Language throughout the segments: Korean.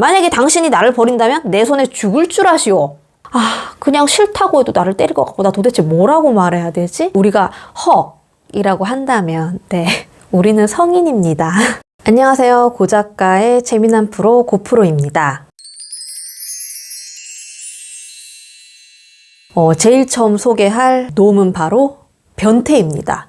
만약에 당신이 나를 버린다면 내 손에 죽을 줄 아시오. 아, 그냥 싫다고 해도 나를 때릴 것 같고, 나 도대체 뭐라고 말해야 되지? 우리가 헉이라고 한다면, 네. 우리는 성인입니다. 안녕하세요. 고작가의 재미난 프로 고프로입니다. 어, 제일 처음 소개할 놈은 바로 변태입니다.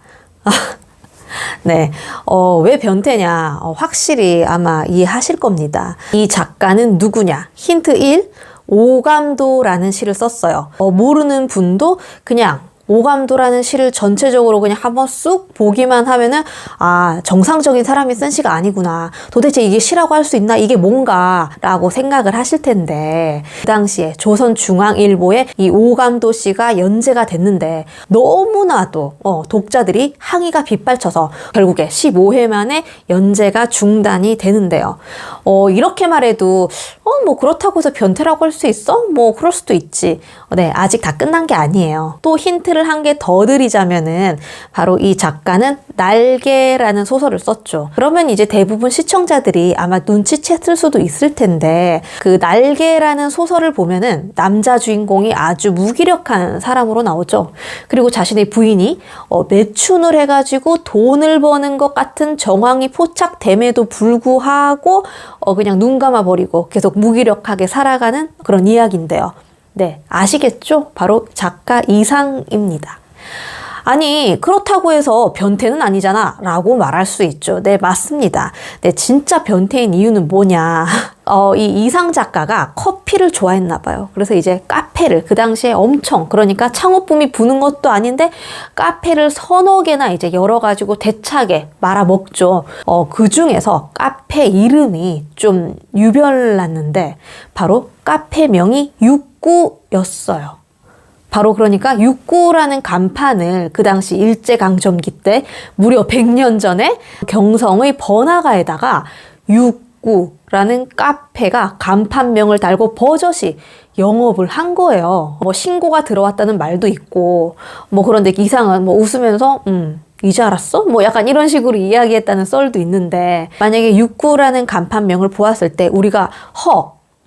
네. 어, 왜 변태냐? 어, 확실히 아마 이해하실 겁니다. 이 작가는 누구냐? 힌트 1. 오감도라는 시를 썼어요. 어, 모르는 분도 그냥 오감도라는 시를 전체적으로 그냥 한번 쑥 보기만 하면은 아 정상적인 사람이 쓴 시가 아니구나. 도대체 이게 시라고 할 수 있나? 이게 뭔가라고 생각을 하실 텐데. 그 당시에 조선중앙일보에 이 오감도 씨가 연재가 됐는데 너무나도 어, 독자들이 항의가 빗발쳐서 결국에 15회 만에 연재가 중단이 되는데요 어, 이렇게 말해도 어 뭐 그렇다고 해서 변태라고 할 수 있어? 뭐 그럴 수도 있지 네 아직 다 끝난 게 아니에요 또 힌트를 한 개 더 드리자면은 바로 이 작가는 날개라는 소설을 썼죠. 그러면 이제 대부분 시청자들이 아마 눈치챘을 수도 있을 텐데 그 날개라는 소설을 보면은 남자 주인공이 아주 무기력한 사람으로 나오죠. 그리고 자신의 부인이 어, 매춘을 해가지고 돈을 버는 것 같은 정황이 포착됨에도 불구하고 어, 그냥 눈 감아 버리고 계속 무기력하게 살아가는 그런 이야기인데요. 네, 아시겠죠? 바로 작가 이상입니다. 아니, 그렇다고 해서 변태는 아니잖아. 라고 말할 수 있죠. 네, 맞습니다. 네, 진짜 변태인 이유는 뭐냐. 어, 이 이상 작가가 커피를 좋아했나 봐요. 그래서 이제 카페를 그 당시에 엄청, 그러니까 창업붐이 부는 것도 아닌데 카페를 서너 개나 이제 열어 가지고 대차게 말아 먹죠. 어, 그 중에서 카페 이름이 좀 유별났는데 바로 카페명이 육구였어요. 바로 그러니까 육구라는 간판을 그 당시 일제강점기 때 무려 100년 전에 경성의 번화가에다가 육 구라는 카페가 간판명을 달고 버젓이 영업을 한 거예요. 뭐 신고가 들어왔다는 말도 있고 뭐 그런데 이상은 뭐 웃으면서 음 이제 알았어? 뭐 약간 이런 식으로 이야기했다는 썰도 있는데 만약에 육구라는 간판명을 보았을 때 우리가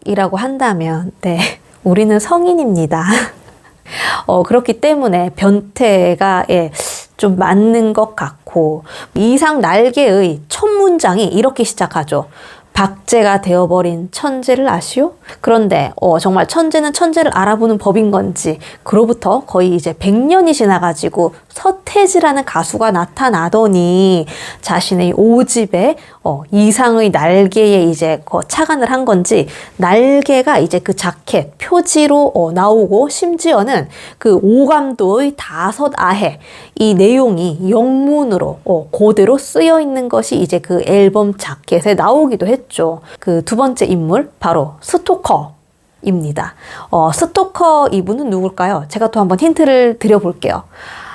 헉이라고 한다면 네 우리는 성인입니다. 어, 그렇기 때문에 변태가 예, 좀 맞는 것 같고 이상 날개의 첫 문장이 이렇게 시작하죠. 박제가 되어버린 천재를 아시오? 그런데 어, 정말 천재는 천재를 알아보는 법인 건지 그로부터 거의 이제 100년이 지나가지고 서태지라는 가수가 나타나더니 자신의 오집에 어, 이상의 날개에 이제 거 착안을 한 건지 날개가 이제 그 자켓 표지로 어, 나오고 심지어는 그 오감도의 다섯 아해 이 내용이 영문으로 어, 그대로 쓰여 있는 것이 이제 그 앨범 자켓에 나오기도 했죠. 그 두 번째 인물 바로 스토커 입니다. 어, 스토커 이분은 누굴까요? 제가 또 한번 힌트를 드려볼게요.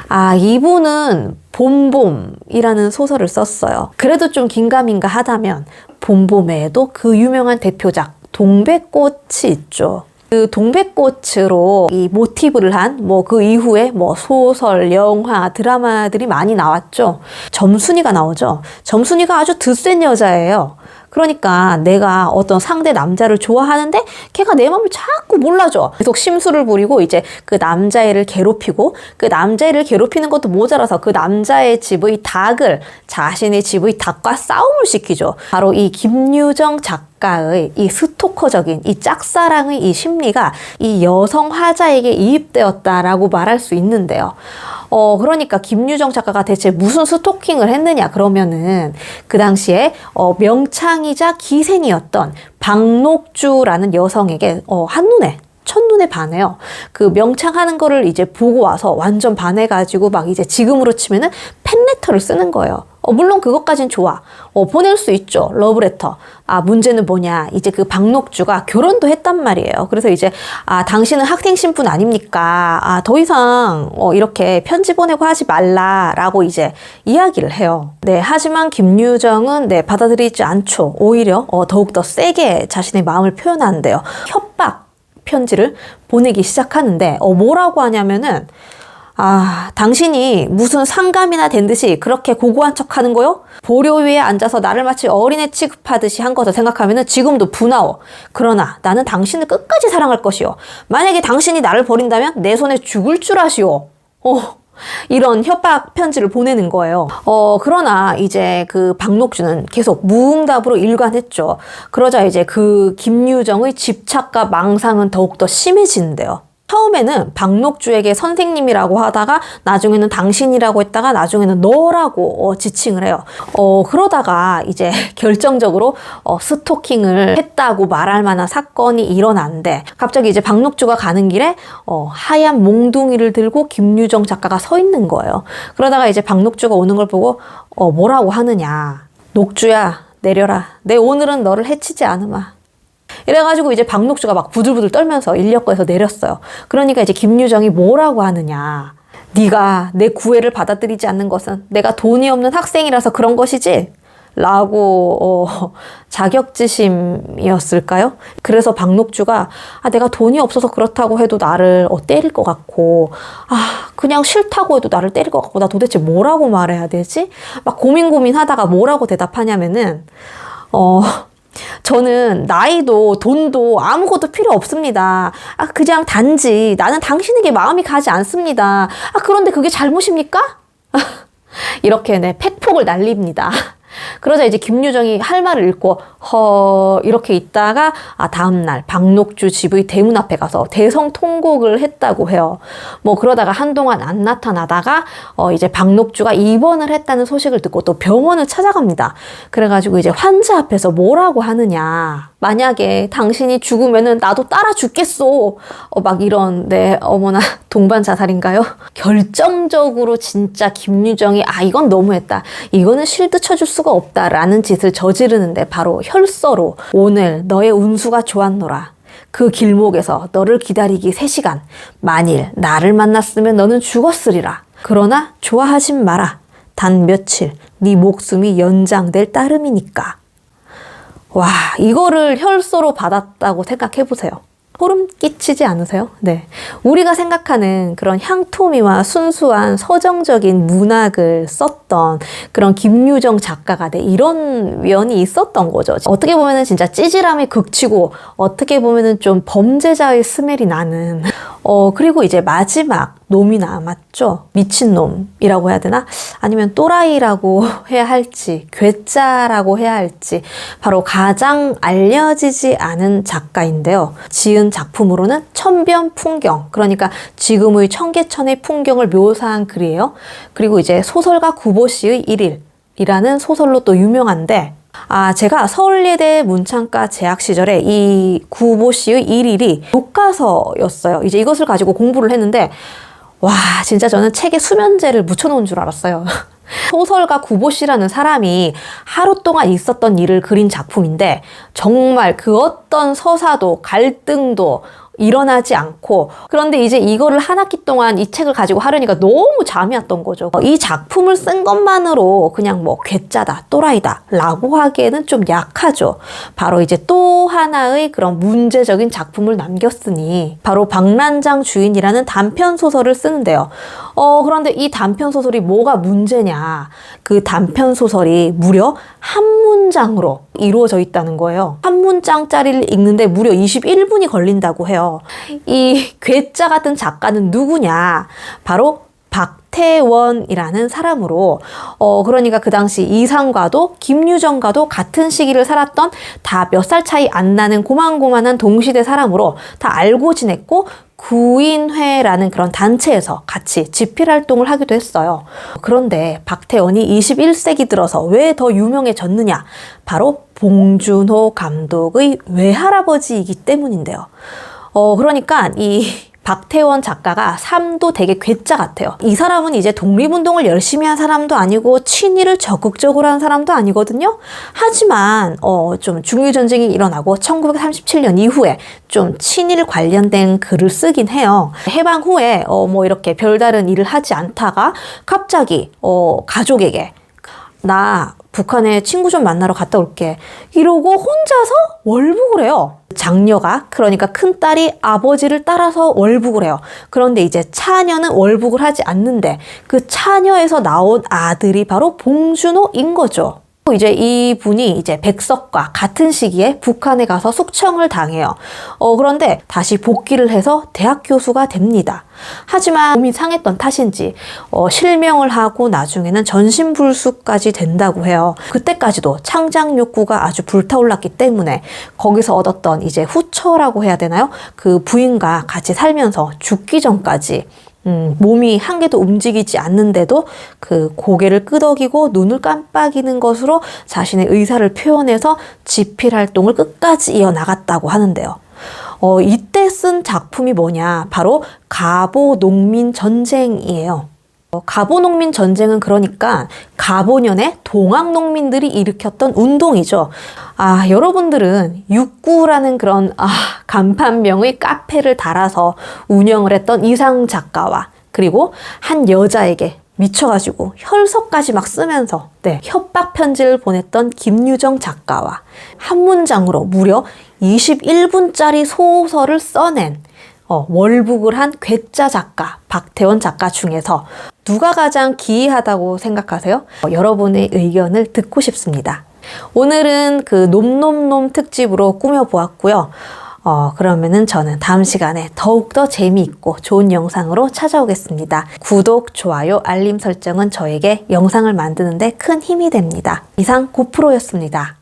아, 이분은 봄봄이라는 소설을 썼어요. 그래도 좀 긴가민가 하다면 봄봄에도 그 유명한 대표작 동백꽃이 있죠. 그 동백꽃으로 이 모티브를 한 뭐 그 이후에 뭐 소설, 영화, 드라마들이 많이 나왔죠. 점순이가 나오죠. 점순이가 아주 드센 여자예요. 그러니까 내가 어떤 상대 남자를 좋아하는데 걔가 내 마음을 자꾸 몰라줘. 계속 심술을 부리고 이제 그 남자애를 괴롭히고 그 남자애를 괴롭히는 것도 모자라서 그 남자의 집의 닭을 자신의 집의 닭과 싸움을 시키죠. 바로 이 김유정 작가의 이 스토커적인 이 짝사랑의 이 심리가 이 여성 화자에게 이입되었다라고 말할 수 있는데요. 어, 그러니까 김유정 작가가 대체 무슨 스토킹을 했느냐 그러면은 그 당시에 어, 명창이자 기생이었던 박록주라는 여성에게 어, 한눈에 첫눈에 반해요. 그 명창하는 거를 이제 보고 와서 완전 반해가지고 막 이제 지금으로 치면은 팬레터를 쓰는 거예요. 어, 물론 그것까진 좋아. 어, 보낼 수 있죠. 러브레터. 아, 문제는 뭐냐. 이제 그 박록주가 결혼도 했단 말이에요. 그래서 이제, 아, 당신은 학생 신분 아닙니까? 아, 더 이상, 어, 이렇게 편지 보내고 하지 말라라고 이제 이야기를 해요. 네, 하지만 김유정은 네, 받아들이지 않죠. 오히려, 어, 더욱더 세게 자신의 마음을 표현하는데요. 협박 편지를 보내기 시작하는데, 어, 뭐라고 하냐면은, 아, 당신이 무슨 상감이나 된 듯이 그렇게 고고한 척 하는 거요? 보료 위에 앉아서 나를 마치 어린애 취급하듯이 한 것을 생각하면 지금도 분하오. 그러나 나는 당신을 끝까지 사랑할 것이요. 만약에 당신이 나를 버린다면 내 손에 죽을 줄 아시오. 어, 이런 협박 편지를 보내는 거예요. 어, 그러나 이제 그 박록주는 계속 무응답으로 일관했죠. 그러자 이제 그 김유정의 집착과 망상은 더욱더 심해지는데요. 처음에는 박록주에게 선생님이라고 하다가 나중에는 당신이라고 했다가 나중에는 너라고 어, 지칭을 해요. 어, 그러다가 이제 결정적으로 어, 스토킹을 했다고 말할 만한 사건이 일어났는데 갑자기 이제 박록주가 가는 길에 어, 하얀 몽둥이를 들고 김유정 작가가 서 있는 거예요. 그러다가 이제 박록주가 오는 걸 보고 어, 뭐라고 하느냐. 녹주야 내려라. 내 오늘은 너를 해치지 않으마. 이래가지고 이제 박록주가 막 부들부들 떨면서 인력거에서 내렸어요. 그러니까 이제 김유정이 뭐라고 하느냐. 네가 내 구애를 받아들이지 않는 것은 내가 돈이 없는 학생이라서 그런 것이지? 라고 어, 자격지심이었을까요? 그래서 박록주가 아 내가 돈이 없어서 그렇다고 해도 나를 어, 때릴 것 같고 아 그냥 싫다고 해도 나를 때릴 것 같고 나 도대체 뭐라고 말해야 되지? 막 고민 고민하다가 뭐라고 대답하냐면은 어 저는 나이도 돈도 아무것도 필요 없습니다. 아, 그냥 단지 나는 당신에게 마음이 가지 않습니다. 아, 그런데 그게 잘못입니까? 이렇게 네, 팩폭을 날립니다. 그러자 이제 김유정이 할 말을 읽고 허 이렇게 있다가 아 다음 날 박록주 집의 대문 앞에 가서 대성 통곡을 했다고 해요. 뭐 그러다가 한동안 안 나타나다가 어 이제 박록주가 입원을 했다는 소식을 듣고 또 병원을 찾아갑니다. 그래가지고 이제 환자 앞에서 뭐라고 하느냐. 만약에 당신이 죽으면은 나도 따라 죽겠소. 어, 막 이런, 네, 어머나, 동반 자살인가요? 결정적으로 진짜 김유정이, 아, 이건 너무했다. 이거는 실드 쳐줄 수가 없다. 라는 짓을 저지르는데 바로 혈서로 오늘 너의 운수가 좋았노라. 그 길목에서 너를 기다리기 3시간. 만일 나를 만났으면 너는 죽었으리라. 그러나 좋아하진 마라. 단 며칠 네 목숨이 연장될 따름이니까. 와, 이거를 혈서로 받았다고 생각해 보세요. 소름 끼치지 않으세요? 네. 우리가 생각하는 그런 향토미와 순수한 서정적인 문학을 썼던 그런 김유정 작가가 네, 이런 면이 있었던 거죠. 어떻게 보면은 진짜 찌질함이 극치고 어떻게 보면은 좀 범죄자의 스멜이 나는 어, 그리고 이제 마지막 놈이 남았죠. 미친놈이라고 해야 되나? 아니면 또라이라고 해야 할지, 괴짜라고 해야 할지, 바로 가장 알려지지 않은 작가인데요. 지은 작품으로는 천변 풍경, 그러니까 지금의 청계천의 풍경을 묘사한 글이에요. 그리고 이제 소설가 구보 씨의 일일, 이라는 소설로 또 유명한데, 아, 제가 서울예대 문창과 재학 시절에 이 구보 씨의 일일이 교과서였어요. 이제 이것을 가지고 공부를 했는데, 와, 진짜 저는 책에 수면제를 묻혀놓은 줄 알았어요. 소설가 구보 씨라는 사람이 하루 동안 있었던 일을 그린 작품인데, 정말 그 어떤 서사도 갈등도 일어나지 않고 그런데 이제 이거를 한 학기 동안 이 책을 가지고 하려니까 너무 잠이 왔던 거죠. 이 작품을 쓴 것만으로 그냥 뭐 괴짜다, 또라이다 라고 하기에는 좀 약하죠. 바로 이제 또 하나의 그런 문제적인 작품을 남겼으니 바로 박란장 주인이라는 단편 소설을 쓰는데요. 어, 그런데 이 단편 소설이 뭐가 문제냐. 그 단편 소설이 무려 한 문장으로 이루어져 있다는 거예요. 한 문장짜리를 읽는데 무려 21분이 걸린다고 해요. 이 괴짜 같은 작가는 누구냐? 바로 박태원이라는 사람으로 어 그러니까 그 당시 이상과도 김유정과도 같은 시기를 살았던 다 몇 살 차이 안 나는 고만고만한 동시대 사람으로 다 알고 지냈고 구인회라는 그런 단체에서 같이 집필 활동을 하기도 했어요. 그런데 박태원이 21세기 들어서 왜 더 유명해졌느냐? 바로 봉준호 감독의 외할아버지이기 때문인데요. 어, 그러니까 이 박태원 작가가 삶도 되게 괴짜 같아요. 이 사람은 이제 독립운동을 열심히 한 사람도 아니고 친일을 적극적으로 한 사람도 아니거든요. 하지만 어, 좀 중유전쟁이 일어나고 1937년 이후에 좀 친일 관련된 글을 쓰긴 해요. 해방 후에 어, 뭐 이렇게 별다른 일을 하지 않다가 갑자기 어, 가족에게 나 북한에 친구 좀 만나러 갔다 올게. 이러고 혼자서 월북을 해요. 장녀가 그러니까 큰 딸이 아버지를 따라서 월북을 해요. 그런데 이제 차녀는 월북을 하지 않는데 그 차녀에서 나온 아들이 바로 봉준호인 거죠. 이제 이 분이 이제 백석과 같은 시기에 북한에 가서 숙청을 당해요. 어, 그런데 다시 복귀를 해서 대학 교수가 됩니다. 하지만 몸이 상했던 탓인지 어, 실명을 하고 나중에는 전신불수까지 된다고 해요. 그때까지도 창작 욕구가 아주 불타올랐기 때문에 거기서 얻었던 이제 후처라고 해야 되나요? 그 부인과 같이 살면서 죽기 전까지 음, 몸이 한 개도 움직이지 않는데도 그 고개를 끄덕이고 눈을 깜빡이는 것으로 자신의 의사를 표현해서 집필 활동을 끝까지 이어나갔다고 하는데요. 어, 이때 쓴 작품이 뭐냐? 바로 가보 농민 전쟁이에요. 어, 가보 농민 전쟁은 그러니까 가보년에 동학 농민들이 일으켰던 운동이죠. 아, 여러분들은 육구라는 그런 아, 간판명의 카페를 달아서 운영을 했던 이상 작가와 그리고 한 여자에게 미쳐가지고 혈서까지 막 쓰면서 네, 협박 편지를 보냈던 김유정 작가와 한 문장으로 무려 21분짜리 소설을 써낸 어, 월북을 한 괴짜 작가 박태원 작가 중에서 누가 가장 기이하다고 생각하세요? 어, 여러분의 의견을 듣고 싶습니다. 오늘은 그 놈놈놈 특집으로 꾸며보았고요. 어, 그러면은 저는 다음 시간에 더욱더 재미있고 좋은 영상으로 찾아오겠습니다. 구독, 좋아요, 알림 설정은 저에게 영상을 만드는데 큰 힘이 됩니다. 이상 고프로였습니다.